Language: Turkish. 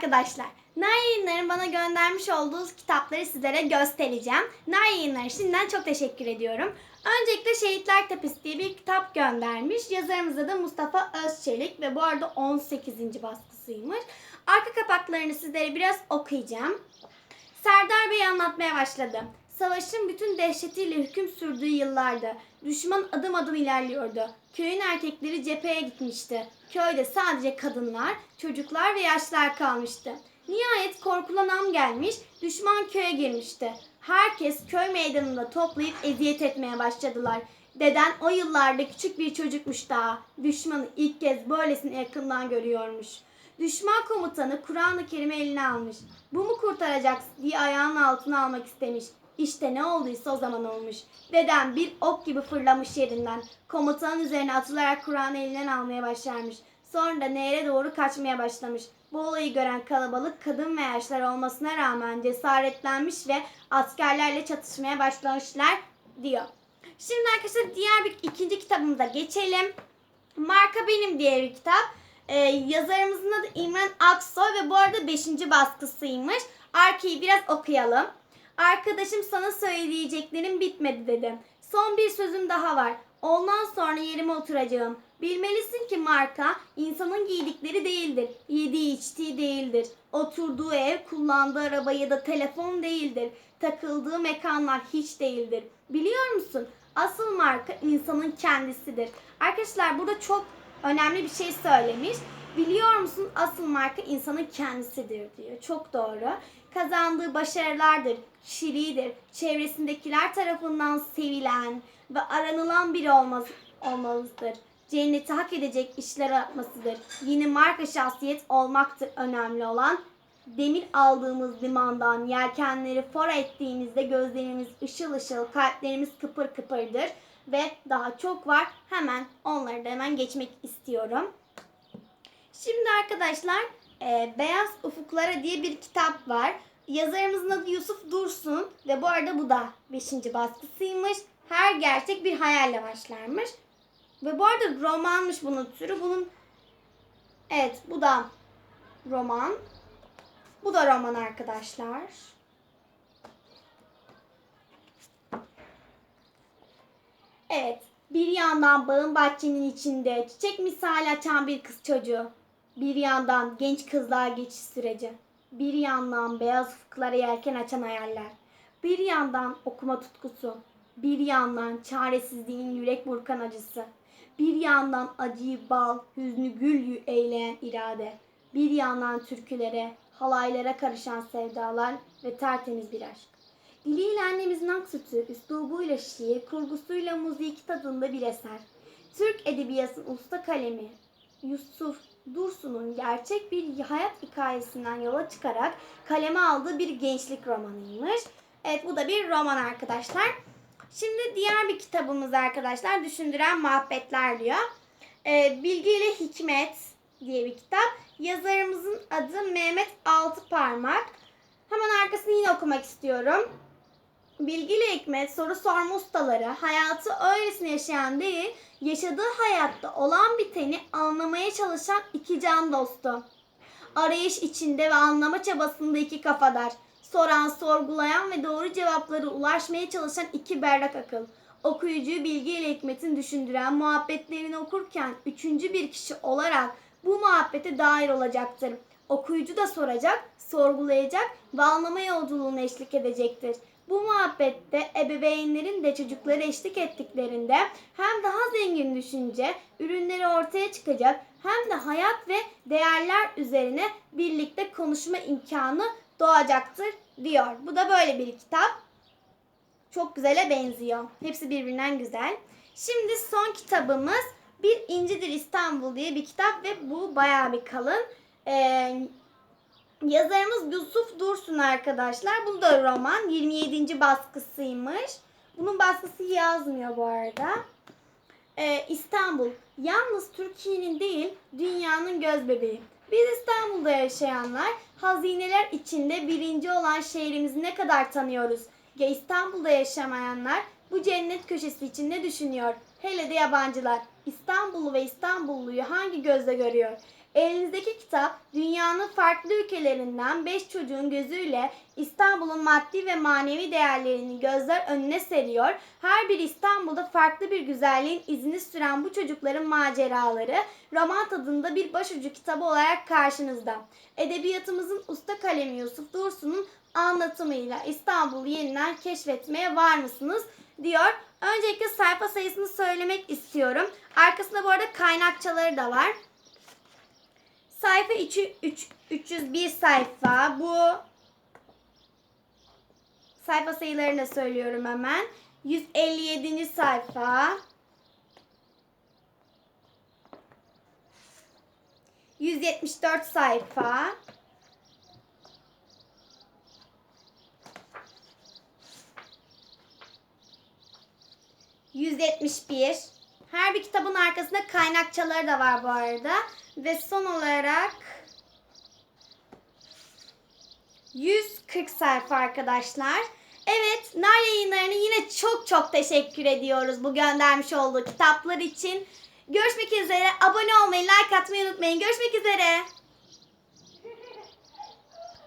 arkadaşlar. Nar Yayınları'nın bana göndermiş olduğu kitapları sizlere göstereceğim. Nar Yayınları şimdiden çok teşekkür ediyorum. Öncelikle Şehitler Tepesi diye bir kitap göndermiş. Yazarımız da Mustafa Özçelik ve bu arada 18. baskısıymış. Arka kapaklarını sizlere biraz okuyacağım. Serdar Bey anlatmaya başladı. Savaşın bütün dehşetiyle hüküm sürdüğü yıllarda düşman adım adım ilerliyordu. Köyün erkekleri cepheye gitmişti. Köyde sadece kadınlar, çocuklar ve yaşlılar kalmıştı. Nihayet korkulan an gelmiş, düşman köye girmişti. Herkes köy meydanında toplayıp eziyet etmeye başladılar. Deden o yıllarda küçük bir çocukmuş daha. Düşmanı ilk kez böylesine yakından görüyormuş. Düşman komutanı Kur'an-ı Kerim'i eline almış. Bu mu kurtaracak diye ayağının altına almak istemiş. İşte ne olduysa o zaman olmuş. Dedem bir ok gibi fırlamış yerinden. Komutanın üzerine atılarak Kur'an'ı elinden almaya başlarmış. Sonra da nehre doğru kaçmaya başlamış. Bu olayı gören kalabalık kadın ve yaşlar olmasına rağmen cesaretlenmiş ve askerlerle çatışmaya başlamışlar diyor. Şimdi arkadaşlar diğer bir ikinci kitabımıza geçelim. Marka Benim diye bir kitap. Ee, yazarımızın adı İmran Aksoy ve bu arada 5. baskısıymış. Arkayı biraz okuyalım. Arkadaşım sana söyleyeceklerim bitmedi dedim. Son bir sözüm daha var. Ondan sonra yerime oturacağım. Bilmelisin ki marka insanın giydikleri değildir. Yediği içtiği değildir. Oturduğu ev, kullandığı araba ya da telefon değildir. Takıldığı mekanlar hiç değildir. Biliyor musun? Asıl marka insanın kendisidir. Arkadaşlar burada çok önemli bir şey söylemiş. Biliyor musun asıl marka insanın kendisidir diyor. Çok doğru. Kazandığı başarılardır, kişiliğidir, çevresindekiler tarafından sevilen ve aranılan biri olmaz, olmalıdır. Cenneti hak edecek işler yapmasıdır. Yeni marka şahsiyet olmaktır önemli olan. Demir aldığımız limandan yelkenleri fora ettiğimizde gözlerimiz ışıl ışıl, kalplerimiz kıpır kıpırdır ve daha çok var. Hemen onları da hemen geçmek istiyorum. Şimdi arkadaşlar e, Beyaz Ufuklara diye bir kitap var. Yazarımızın adı Yusuf Dursun ve bu arada bu da 5. baskısıymış. Her gerçek bir hayalle başlarmış. Ve bu arada romanmış bunun türü. Bunun Evet bu da roman. Bu da roman arkadaşlar. Evet. Bir yandan bağın bahçenin içinde çiçek misali açan bir kız çocuğu. Bir yandan genç kızlar geçiş süreci. Bir yandan beyaz ufuklara yelken açan hayaller. Bir yandan okuma tutkusu. Bir yandan çaresizliğin yürek burkan acısı. Bir yandan acıyı bal, hüznü gül yü- eyleyen irade. Bir yandan türkülere, halaylara karışan sevdalar ve tertemiz bir aşk. Diliyle annemizin ak sütü, üslubuyla şiir, kurgusuyla müzik tadında bir eser. Türk edebiyatının usta kalemi Yusuf Dursun'un gerçek bir hayat hikayesinden yola çıkarak kaleme aldığı bir gençlik romanıymış. Evet bu da bir roman arkadaşlar. Şimdi diğer bir kitabımız arkadaşlar Düşündüren Muhabbetler diyor. Ee, Bilgi ile Hikmet diye bir kitap. Yazarımızın adı Mehmet Altıparmak. Hemen arkasını yine okumak istiyorum. Bilgi ile Hikmet soru sorma ustaları hayatı öylesine yaşayan değil, yaşadığı hayatta olan biteni anlamaya çalışan iki can dostu. Arayış içinde ve anlama çabasında iki kafadar. Soran, sorgulayan ve doğru cevaplara ulaşmaya çalışan iki berrak akıl. Okuyucuyu bilgi ile hikmetin düşündüren muhabbetlerini okurken üçüncü bir kişi olarak bu muhabbete dair olacaktır. Okuyucu da soracak, sorgulayacak ve anlama yolculuğuna eşlik edecektir. Bu muhabbette ebeveynlerin de çocukları eşlik ettiklerinde hem daha zengin düşünce, ürünleri ortaya çıkacak hem de hayat ve değerler üzerine birlikte konuşma imkanı doğacaktır diyor. Bu da böyle bir kitap. Çok güzele benziyor. Hepsi birbirinden güzel. Şimdi son kitabımız Bir İncidir İstanbul diye bir kitap ve bu bayağı bir kalın. Ee, yazarımız Yusuf Dursun arkadaşlar. Bu da roman. 27. baskısıymış. Bunun baskısı yazmıyor bu arada. Ee, İstanbul. Yalnız Türkiye'nin değil, dünyanın göz bebeği. Biz İstanbul'da yaşayanlar hazineler içinde birinci olan şehrimizi ne kadar tanıyoruz? Ya İstanbul'da yaşamayanlar bu cennet köşesi için ne düşünüyor? Hele de yabancılar. İstanbullu ve İstanbulluyu hangi gözle görüyor? Elinizdeki kitap dünyanın farklı ülkelerinden 5 çocuğun gözüyle İstanbul'un maddi ve manevi değerlerini gözler önüne seriyor. Her bir İstanbul'da farklı bir güzelliğin izini süren bu çocukların maceraları roman tadında bir başucu kitabı olarak karşınızda. Edebiyatımızın usta kalemi Yusuf Dursun'un anlatımıyla İstanbul'u yeniden keşfetmeye var mısınız? diyor. Öncelikle sayfa sayısını söylemek istiyorum. Arkasında bu arada kaynakçaları da var. Sayfa 3, 3, 301 sayfa. Bu sayfa sayılarını söylüyorum hemen. 157. sayfa. 174 sayfa. ...171. Her bir kitabın arkasında kaynakçaları da var bu arada. Ve son olarak... 140 sayfa arkadaşlar. Evet, Nar yayınlarına yine çok çok teşekkür ediyoruz bu göndermiş olduğu kitaplar için. Görüşmek üzere. Abone olmayı, like atmayı unutmayın. Görüşmek üzere.